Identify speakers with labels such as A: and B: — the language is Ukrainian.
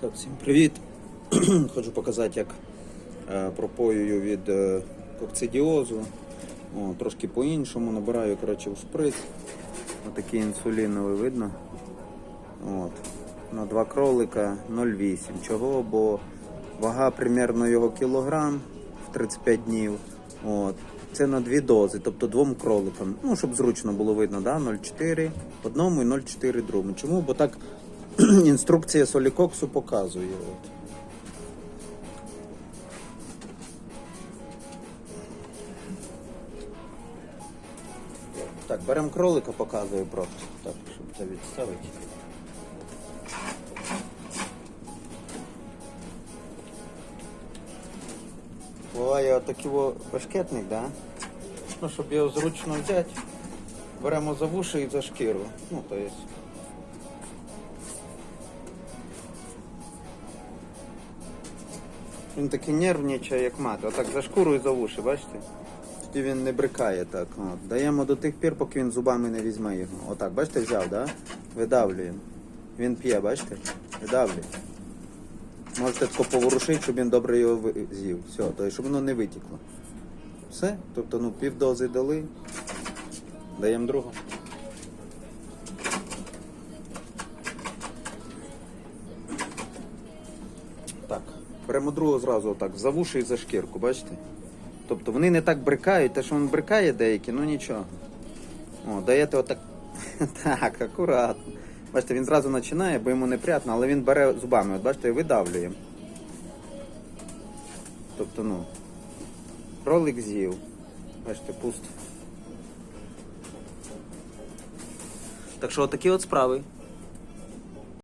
A: Так, всім привіт. Хочу показати, як е, пропоюю від е, кокцидіозу. О, трошки по-іншому набираю коротше, в шприц. Отакий інсуліновий видно. От. На два кролика 0,8. Чого? Бо вага примерно його кілограм в 35 днів. От. Це на дві дози, тобто двом кроликам. Ну, щоб зручно було видно, да? 0,4 одному і 0,4 другому. Чому? Бо так інструкція солікоксу показує. От. Так, беремо кролика, показую просто. Так, щоб це відставити. Буває отакий во башкетник, да? Ну, щоб його зручно взяти, беремо за вуші і за шкіру. Ну, то есть. Він такий нервничає, як мати. Отак за шкуру і за вуші, бачите? Тоді він не брикає так. От. Даємо до тих пір, поки він зубами не візьме його. Отак, бачите, взяв, да? Видавлюємо. Він п'є, бачите? Видавлює. Можете тако поворушити, щоб він добре його з'їв. Все, то щоб воно не витікло. Все. Тобто, ну, півдози дали. Даємо другу. Беремо другу зразу отак, за вуші і за шкірку, бачите? Тобто вони не так брикають, те, що він брикає деякі, ну нічого. О, даєте отак. Так, акуратно. Бачите, він зразу починає, бо йому неприятно, але він бере зубами, от бачите, і видавлює. Тобто, ну, кролик з'їв. Бачите, пусто. Так що отакі от справи.